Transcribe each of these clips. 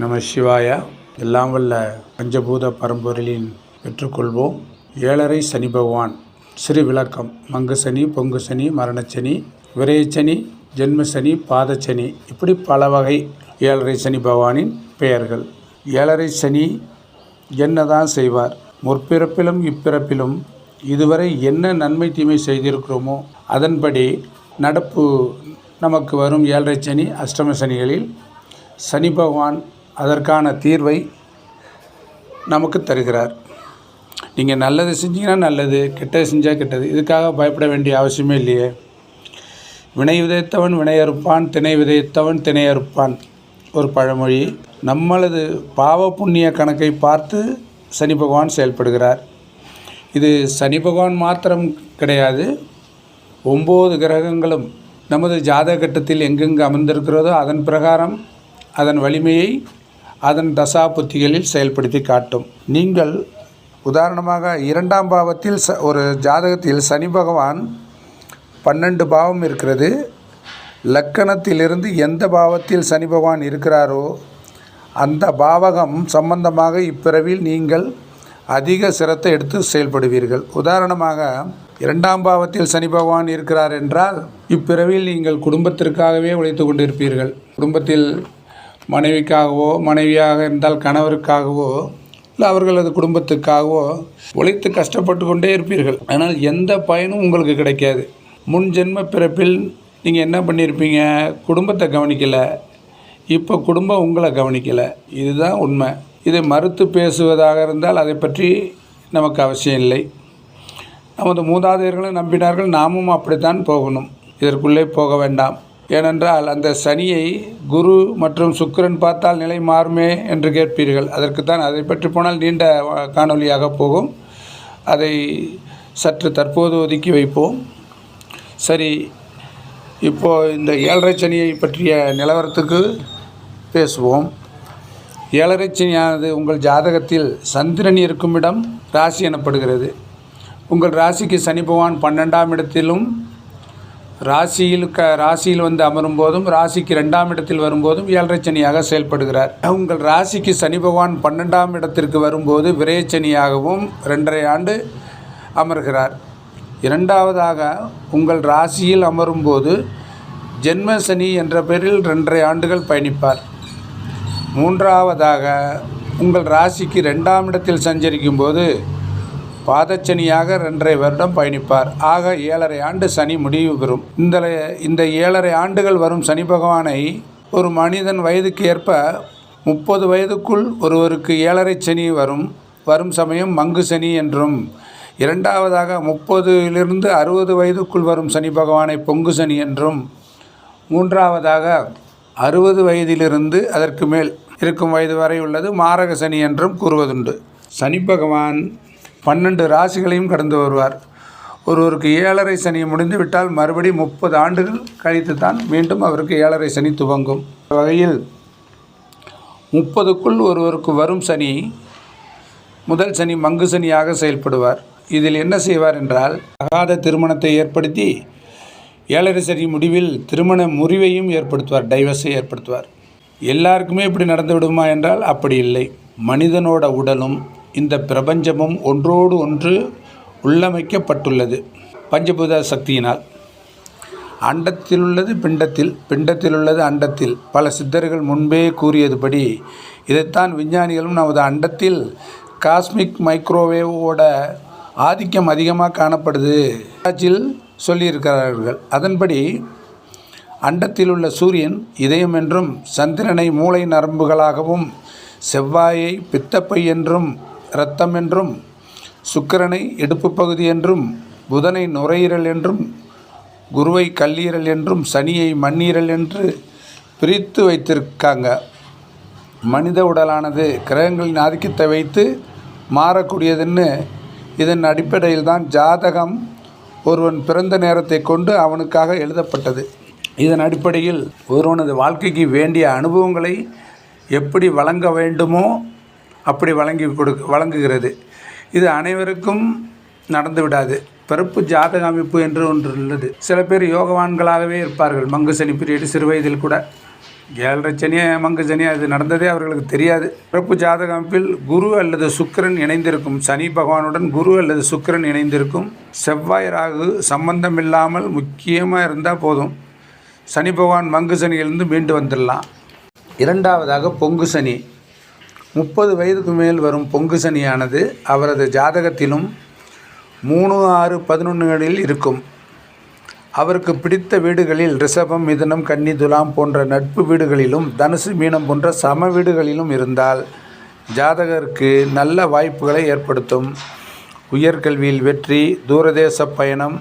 நம சிவாயா. எல்லாம் வல்ல பஞ்சபூத பரம்பொருளின் பெற்றுக்கொள்வோம். ஏழரை சனி பகவான் சிறு விளக்கம். மங்கு சனி பொங்கு சனி மரணச்சனி விரயச்சனி ஜென்மசனி பாதச்சனி இப்படி பல வகை ஏழரை சனி பகவானின் பெயர்கள். ஏழரை சனி என்னதான் செய்வார்? முற்பிறப்பிலும் இப்பிறப்பிலும் இதுவரை என்ன நன்மை தீமை செய்திருக்கிறோமோ அதன்படி நடப்பு நமக்கு வரும் ஏழரை சனி அஷ்டம சனிகளில் சனி பகவான் அதற்கான தீர்வை நமக்கு தருகிறார். நீங்கள் நல்லது செஞ்சீங்கன்னா நல்லது கெட்டது செஞ்சால் கெட்டது இதுக்காக பயப்பட வேண்டிய அவசியமே இல்லையே. வினை விதைத்தவன் வினையறுப்பான் தினை திணை விதைத்தவன் திணை அறுப்பான். ஒரு பழமொழி. நம்மளது பாவ புண்ணிய கணக்கை பார்த்து சனி பகவான் செயல்படுகிறார். இது சனி பகவான் மாத்திரம் கிடையாது. ஒம்பது கிரகங்களும் நமது ஜாதக கட்டத்தில் எங்கெங்கு அமர்ந்திருக்கிறதோ அதன் பிரகாரம் அதன் வலிமையை அதன் தசா புத்திகளில் செயல்படுத்தி காட்டும். நீங்கள் உதாரணமாக இரண்டாம் பாவத்தில் ச ஒரு ஜாதகத்தில் சனி பகவான் பன்னெண்டு பாவம் இருக்கிறது. லக்கணத்திலிருந்து எந்த பாவத்தில் சனி பகவான் இருக்கிறாரோ அந்த பாவகம் சம்பந்தமாக இப்பிறவில் நீங்கள் அதிக சிரத்தை எடுத்து செயல்படுவீர்கள். உதாரணமாக இரண்டாம் பாவத்தில் சனி பகவான் இருக்கிறார் என்றால் இப்பிறவில் நீங்கள் குடும்பத்திற்காகவே உழைத்து கொண்டிருப்பீர்கள். குடும்பத்தில் மனைவிக்காகவோ மனைவியாக இருந்தால் கணவருக்காகவோ இல்லை அவர்களது குடும்பத்துக்காகவோ உழைத்து கஷ்டப்பட்டு கொண்டே இருப்பீர்கள். ஆனால் எந்த பயனும் உங்களுக்கு கிடைக்காது. முன் ஜென்ம பிறப்பில் நீங்கள் என்ன பண்ணியிருப்பீங்க குடும்பத்தை கவனிக்கலை. இப்போ குடும்பம் உங்களை கவனிக்கலை. இதுதான் உண்மை. இதை மறுத்து பேசுவதாக இருந்தால் அதை பற்றி நமக்கு அவசியம் இல்லை. நமது மூதாதையர்களும் நம்பினார்கள் நாமும் அப்படித்தான் போகணும். இதற்குள்ளே போக வேண்டாம். ஏனென்றால் அந்த சனியை குரு மற்றும் சுக்கிரன் பார்த்தால் நிலை மாறுமே என்று கேட்பீர்கள். அதற்குத்தான் அதை பற்றி போனால் நீண்ட காணொலியாக போகும். அதை சற்று தற்போது ஒதுக்கி வைப்போம். சரி இப்போது இந்த ஏழரை சனியை பற்றிய நிலவரத்துக்கு பேசுவோம். ஏழரை சனியானது உங்கள் ஜாதகத்தில் சந்திரன் இருக்கும் இடம் ராசி எனப்படுகிறது. உங்கள் ராசிக்கு சனி பகவான் பன்னெண்டாம் இடத்திலும் ராசியில் க ராசியில் வந்து அமரும் போதும் ராசிக்கு ரெண்டாம் இடத்தில் வரும்போதும் ஏழரை சனியாக செயல்படுகிறார். உங்கள் ராசிக்கு சனி பகவான் பன்னெண்டாம் இடத்திற்கு வரும்போது விரயச்சனியாகவும் ரெண்டரை ஆண்டு அமர்கிறார். இரண்டாவதாக உங்கள் ராசியில் அமரும்போது ஜென்ம சனி என்ற பெயரில் ரெண்டரை ஆண்டுகள் பயணிப்பார். மூன்றாவதாக உங்கள் ராசிக்கு ரெண்டாம் இடத்தில் சஞ்சரிக்கும் போது பாதச்சனியாக ரெண்டரை வருடம் பயணிப்பார். ஆக ஏழரை ஆண்டு சனி முடிவு பெறும். இந்த இந்த ஏழரை ஆண்டுகள் வரும் சனி பகவானை ஒரு மனிதன் வயதுக்கு ஏற்ப முப்பது வயதுக்குள் ஒருவருக்கு ஏழரை சனி வரும். வரும் சமயம் மங்கு சனி என்றும் இரண்டாவதாக முப்பதிலிருந்து அறுபது வயதுக்குள் வரும் சனி பகவானை பொங்கு சனி என்றும் மூன்றாவதாக அறுபது வயதிலிருந்து அதற்கு மேல் இருக்கும் வயது வரை உள்ளது மாரக சனி என்றும் கூறுவதுண்டு. சனி பகவான் பன்னெண்டு ராசிகளையும் கடந்து வருவார். ஒருவருக்கு ஏழரை சனி முடிந்து விட்டால் மறுபடி முப்பது ஆண்டுகள் கழித்து தான் மீண்டும் அவருக்கு ஏழரை சனி துவங்கும். வகையில் முப்பதுக்குள் ஒருவருக்கு வரும் சனி முதல் சனி மங்கு சனியாக செயல்படுவார். இதில் என்ன செய்வார் என்றால் அகாத திருமணத்தை ஏற்படுத்தி ஏழரை சனி முடிவில் திருமண முறிவையும் ஏற்படுத்துவார் டைவர்ஸை ஏற்படுத்துவார். எல்லாருக்குமே இப்படி நடந்து விடுமா என்றால் அப்படி இல்லை. மனிதனோட உடலும் இந்த பிரபஞ்சமும் ஒன்றோடு ஒன்று உள்ளமைக்கப்பட்டுள்ளது. பஞ்சபூத சக்தியினால். அண்டத்தில் உள்ளது பிண்டத்தில் பிண்டத்தில் உள்ளது அண்டத்தில். பல சித்தர்கள் முன்பே கூறியதுபடி இதைத்தான் விஞ்ஞானிகளும் நமது அண்டத்தில் காஸ்மிக் மைக்ரோவேவோட ஆதிக்கம் அதிகமாக காணப்படுது. சொல்லியிருக்கிறார்கள். அதன்படி அண்டத்தில் உள்ள சூரியன் இதயம் என்றும் சந்திரனை மூளை நரம்புகளாகவும் செவ்வாயை பித்தப்பை என்றும் இரத்தம் என்றும் சுக்கிரனை இடுப்பு பகுதி என்றும் புதனை நுரையீரல் என்றும் குருவை கல்லீரல் என்றும் சனியை மண்ணீரல் என்று பிரித்து வைத்திருக்காங்க. மனித உடலானது கிரகங்களின் ஆதிக்கத்தை வைத்து மாறக்கூடியதுன்னு இதன் அடிப்படையில் தான் ஜாதகம் ஒருவன் பிறந்த நேரத்தை கொண்டு அவனுக்காக எழுதப்பட்டது. இதன் அடிப்படையில் ஒருவனது வாழ்க்கைக்கு வேண்டிய அனுபவங்களை எப்படி வழங்க வேண்டுமோ அப்படி வழங்கி கொடு வழங்குகிறது. இது அனைவருக்கும் நடந்து விடாது. பிறப்பு ஜாதக அமைப்பு என்று ஒன்று உள்ளது. சில பேர் யோகவான்களாகவே இருப்பார்கள். மங்கு சனி பீரியடு சிறு வயதில் கூட. ஏழரை சனியா மங்கு சனி அது நடந்ததே அவர்களுக்கு தெரியாது. பிறப்பு ஜாதக அமைப்பில் குரு அல்லது சுக்கிரன் இணைந்திருக்கும். சனி பகவானுடன் குரு அல்லது சுக்கிரன் இணைந்திருக்கும். செவ்வாய் ராகு சம்பந்தம் இல்லாமல் முக்கியமாக இருந்தால் போதும். சனி பகவான் மங்கு சனியிலிருந்து மீண்டு வந்துடலாம் இரண்டாவதாக பொங்கு சனி. முப்பது வயதுக்கு மேல் வரும் பொங்கு சனியானது அவரது ஜாதகத்திலும் மூணு ஆறு பதினொன்றுகளில் இருக்கும். அவருக்கு பிடித்த வீடுகளில் ரிஷபம் மிதனம் கன்னி துலாம் போன்ற நட்பு வீடுகளிலும் தனுசு மீனம் போன்ற சம வீடுகளிலும் இருந்தால் ஜாதகருக்கு நல்ல வாய்ப்புகளை ஏற்படுத்தும். உயர்கல்வியில் வெற்றி தூரதேச பயணம்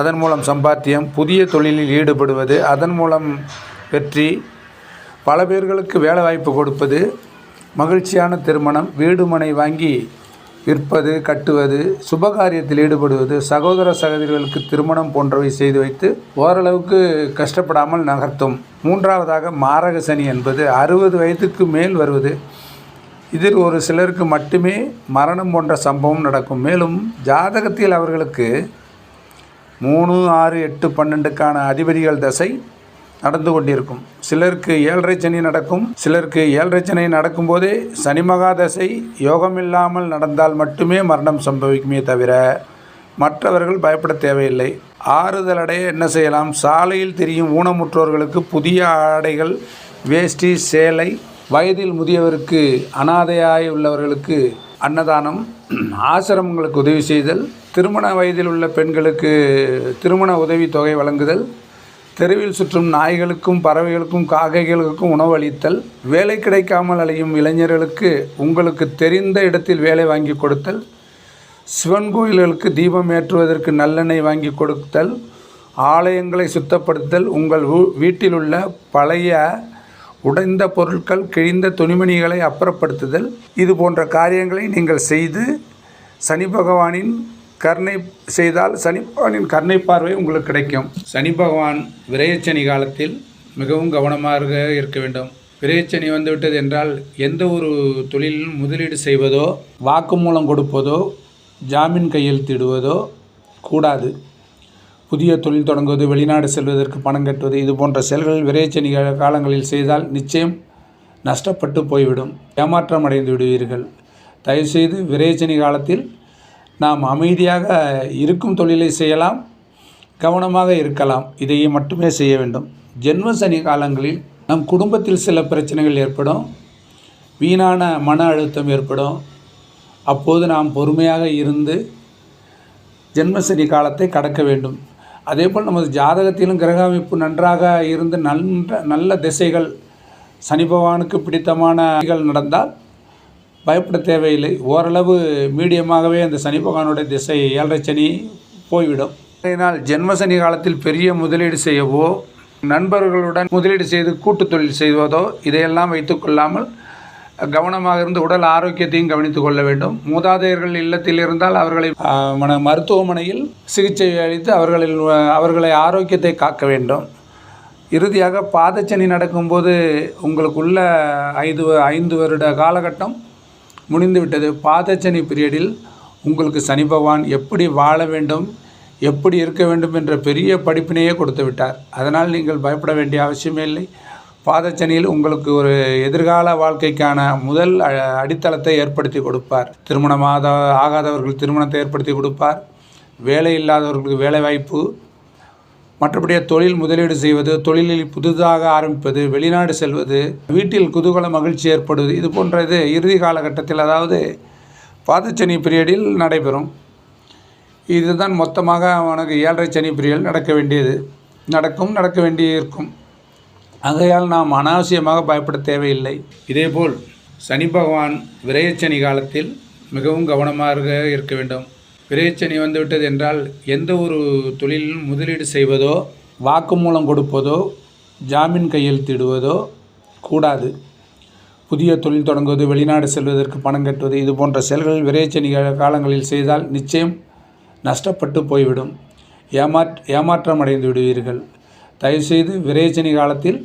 அதன் மூலம் சம்பாத்தியம் புதிய தொழிலில் ஈடுபடுவது அதன் மூலம் வெற்றி பல பேர்களுக்கு வேலை வாய்ப்பு கொடுப்பது மகிழ்ச்சியான திருமணம். வீடு மனை வாங்கி விற்பது கட்டுவது சுபகாரியத்தில் ஈடுபடுவது சகோதர சகோதரிகளுக்கு திருமணம் போன்றவை செய்து வைத்து ஓரளவுக்கு கஷ்டப்படாமல் நகர்த்தும். மூன்றாவதாக மாரக சனி என்பது அறுபது வயதுக்கு மேல் வருவது. இதில் ஒரு சிலருக்கு மட்டுமே மரணம் போன்ற சம்பவம் நடக்கும். மேலும் ஜாதகத்தில் அவர்களுக்கு மூணு ஆறு எட்டு பன்னெண்டுக்கான அதிபதிகள் தசை நடந்து கொண்டிருக்கும். சிலருக்கு ஏழரை சனி நடக்கும் சிலருக்கு ஏழரை சனி நடக்கும்போதே சனி மகாதசை யோகமில்லாமல் நடந்தால் மட்டுமே மரணம் சம்பவிக்குமே தவிர மற்றவர்கள் பயப்பட தேவையில்லை. ஆறுதல் அடைய என்ன செய்யலாம்? சாலையில் தெரியும் ஊனமுற்றோர்களுக்கு புதிய ஆடைகள் வேஷ்டி சேலை வயதில் முதியவருக்கு அனாதையாய் உள்ளவர்களுக்கு அன்னதானம் ஆசிரமங்களுக்கு உதவி செய்தல் திருமண வயதில் உள்ள பெண்களுக்கு திருமண உதவி தொகை வழங்குதல் தெருவில் சுற்றும் நாய்களுக்கும் பறவைகளுக்கும் காக்கைகளுக்கும் உணவளித்தல் வேலை கிடைக்காமல் அலையும் இளைஞர்களுக்கு உங்களுக்கு தெரிந்த இடத்தில் வேலை வாங்கி கொடுத்தல் சிவன் கோயில்களுக்கு தீபம் ஏற்றுவதற்கு நல்லெண்ணெய் வாங்கி கொடுத்தல் ஆலயங்களை சுத்தப்படுத்தல் உங்கள் வீட்டில் உள்ள பழைய உடைந்த பொருட்கள் கிழிந்த துணிமணிகளை அப்புறப்படுத்துதல் இது போன்ற காரியங்களை நீங்கள் செய்து சனி பகவானின் கருணை செய்தால் சனி பகவானின் கருணை பார்வை உங்களுக்கு கிடைக்கும். சனி பகவான் விரயச்சனி காலத்தில் மிகவும் கவனமாக இருக்க வேண்டும். விரயச்சனி வந்துவிட்டது என்றால் எந்த ஒரு தொழிலிலும் முதலீடு செய்வதோ வாக்குமூலம் கொடுப்பதோ ஜாமீன் கையெழுத்திடுவதோ கூடாது. புதிய தொழில் தொடங்குவது வெளிநாடு செல்வதற்கு பணம் கட்டுவது இது போன்ற செயல்களில் விரைச்சனி காலங்களில் செய்தால் நிச்சயம் நஷ்டப்பட்டு போய்விடும். ஏமாற்றம் அடைந்து விடுவீர்கள். தயவுசெய்து விரைச்சனி காலத்தில் நாம் அமைதியாக இருக்கும் தொழிலை செய்யலாம் கவனமாக இருக்கலாம். இதையே மட்டுமே செய்ய வேண்டும். ஜென்ம சனி காலங்களில் நம் குடும்பத்தில் சில பிரச்சனைகள் ஏற்படும். வீணான மன அழுத்தம் ஏற்படும். அப்போது நாம் பொறுமையாக இருந்து ஜென்மசனி காலத்தை கடக்க வேண்டும். அதே போல் நமது ஜாதகத்திலும் கிரக அமைப்பு நன்றாக இருந்து நன்ற நல்ல திசைகள் சனி பகவானுக்கு பிடித்தமான நடந்தால் பயப்பட தேவையில்லை. ஓரளவு மீடியமாகவே அந்த சனி பகவானுடைய திசை ஏழரை சனி போய்விடும். அதனால் ஜென்மசனி காலத்தில் பெரிய முதலீடு செய்யவோ நண்பர்களுடன் முதலீடு செய்து கூட்டு தொழில் செய்வதோ இதையெல்லாம் வைத்துக்கொள்ளாமல் கவனமாக இருந்து உடல் ஆரோக்கியத்தையும் கவனித்துக் கொள்ள வேண்டும். மூதாதையர்கள் இல்லத்தில் இருந்தால் அவர்களை மன மருத்துவமனையில் சிகிச்சை அளித்து அவர்களில் அவர்களை ஆரோக்கியத்தை காக்க வேண்டும். இறுதியாக பாதச்சனி நடக்கும்போது உங்களுக்குள்ள ஐந்து ஐந்து வருட காலகட்டம் முடிந்துவிட்டது. பாதச்சனி பீரியடில் உங்களுக்கு சனி பகவான் எப்படி வாழ வேண்டும் எப்படி இருக்க வேண்டும் என்ற பெரிய படிப்பினையே கொடுத்து விட்டார். அதனால் நீங்கள் பயப்பட வேண்டிய அவசியமே இல்லை. பாதச்சனியில் உங்களுக்கு ஒரு எதிர்கால வாழ்க்கைக்கான முதல் அ- அடித்தளத்தை ஏற்படுத்தி கொடுப்பார். திருமணமாத ஆகாதவர்கள் திருமணத்தை ஏற்படுத்தி கொடுப்பார். வேலை இல்லாதவர்களுக்கு வேலை வாய்ப்பு மற்றபடி தொழில் முதலீடு செய்வது தொழிலில் புதிதாக ஆரம்பிப்பது வெளிநாடு செல்வது வீட்டில் குதூகல மகிழ்ச்சி ஏற்படுவது இது போன்றது இறுதி காலகட்டத்தில் அதாவது பாதச்சனி பீரியடில் நடைபெறும். இதுதான் மொத்தமாக அவனுக்கு ஏழரை சனி பீரியட் நடக்க வேண்டியது. நடக்கும் நடக்க வேண்டியிருக்கும். ஆகையால் நாம் அனாவசியமாக பயப்பட தேவையில்லை. இதேபோல் சனி பகவான் விரயச்சனி காலத்தில் மிகவும் கவனமாக இருக்க வேண்டும். பிரச்சனை வந்துவிட்டது என்றால் எந்த ஒரு தொழிலிலும் முதலீடு செய்வதோ வாக்குமூலம் கொடுப்பதோ ஜாமீன் கையெழுத்திடுவதோ கூடாது. புதிய தொழில் தொடங்குவது வெளிநாடு செல்வதற்கு பணம் கட்டுவது இது போன்ற செயல்கள் விரைச்சனி காலங்களில் செய்தால் நிச்சயம் நஷ்டப்பட்டு போய்விடும். ஏமாற் ஏமாற்றம் அடைந்து விடுவீர்கள். தயவுசெய்து விரைச்சனி காலத்தில்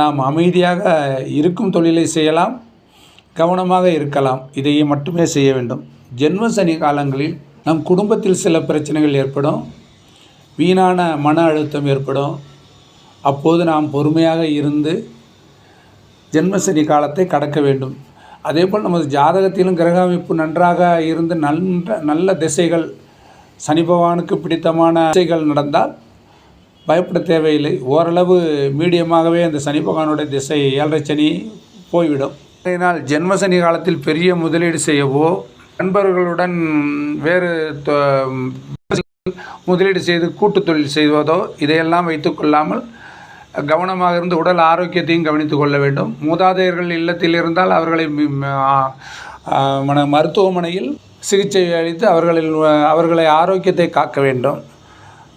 நாம் அமைதியாக இருக்கும் தொழிலை செய்யலாம் கவனமாக இருக்கலாம். இதையே மட்டுமே செய்ய வேண்டும். ஜென்ம சனி காலங்களில் நம் குடும்பத்தில் சில பிரச்சனைகள் ஏற்படும். வீணான மன அழுத்தம் ஏற்படும். அப்போது நாம் பொறுமையாக இருந்து ஜென்மசனி காலத்தை கடக்க வேண்டும். அதேபோல் நமது ஜாதகத்திலும் கிரக அமைப்பு நன்றாக இருந்து நன்ற நல்ல திசைகள் சனி பகவானுக்கு பிடித்தமான திசைகள் நடந்தால் பயப்பட தேவையில்லை. ஓரளவு மீடியமாகவே அந்த சனி பகவானுடைய திசை ஏழரை சனி போய்விடும். அதனால் ஜென்மசனி காலத்தில் பெரிய முதலீடு செய்யவோ நண்பர்களுடன் வேறு முதலீடு செய்து கூட்டு தொழில் செய்வதோ இதையெல்லாம் வைத்துக்கொள்ளாமல் கவனமாக இருந்து உடல் ஆரோக்கியத்தையும் கவனித்துக் கொள்ள வேண்டும். மூதாதையர்கள் இல்லத்தில் இருந்தால் அவர்களை மி- மன மருத்துவமனையில் சிகிச்சை அளித்து அவர்களில் அவர்களை ஆரோக்கியத்தை காக்க வேண்டும்.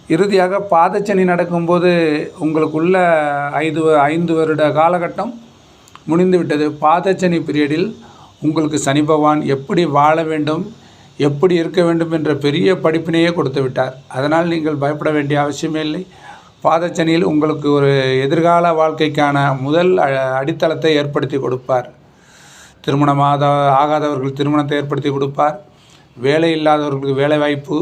இறுதியாக பாதச்சனி நடக்கும்போது உங்களுக்குள்ள ஐந்து ஐந்து வருட காலகட்டம் முடிந்துவிட்டது. பாதச்சனி பீரியடில் உங்களுக்கு சனி பகவான் எப்படி வாழ வேண்டும் எப்படி இருக்க வேண்டும் என்ற பெரிய படிப்பினையே கொடுத்து விட்டார். அதனால் நீங்கள் பயப்பட வேண்டிய அவசியமே இல்லை. பாதச்சனியில் உங்களுக்கு ஒரு எதிர்கால வாழ்க்கைக்கான முதல் அடித்தளத்தை ஏற்படுத்தி கொடுப்பார். திருமணமாத ஆகாதவர்கள் திருமணத்தை ஏற்படுத்தி கொடுப்பார். வேலை இல்லாதவர்களுக்கு வேலைவாய்ப்பு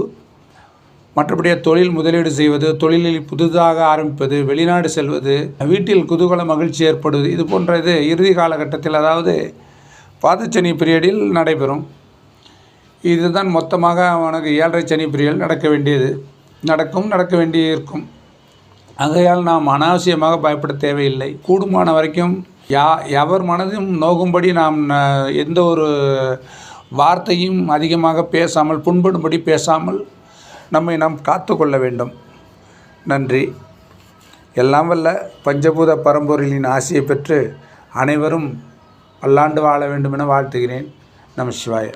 மற்றபடியே தொழில் முதலீடு செய்வது தொழிலில் புதிதாக ஆரம்பிப்பது வெளிநாடு செல்வது வீட்டில் குதூகல மகிழ்ச்சி ஏற்படுவது இது போன்ற இது இறுதி காலகட்டத்தில் அதாவது பாதச்சனி பீரியடில் நடைபெறும். இதுதான் மொத்தமாக அவனுக்கு ஏழரை சனி பீரியட் நடக்க வேண்டியது. நடக்கும் நடக்க வேண்டியிருக்கும். ஆகையால் நாம் அனாவசியமாக பயப்பட தேவையில்லை. கூடுமான வரைக்கும் யா எவர் மனதும் நோகும்படி நாம் எந்த ஒரு வார்த்தையும் அதிகமாக பேசாமல் புண்படும்படி பேசாமல் நம்மை நாம் காத்து கொள்ள வேண்டும். நன்றி. எல்லாம் வல்ல பஞ்சபூத பரம்பொருளின் ஆசையை பெற்று அனைவரும் பல்லாண்டு வாழ வேண்டும் என வாழ்த்துகிறேன். நம சிவாய.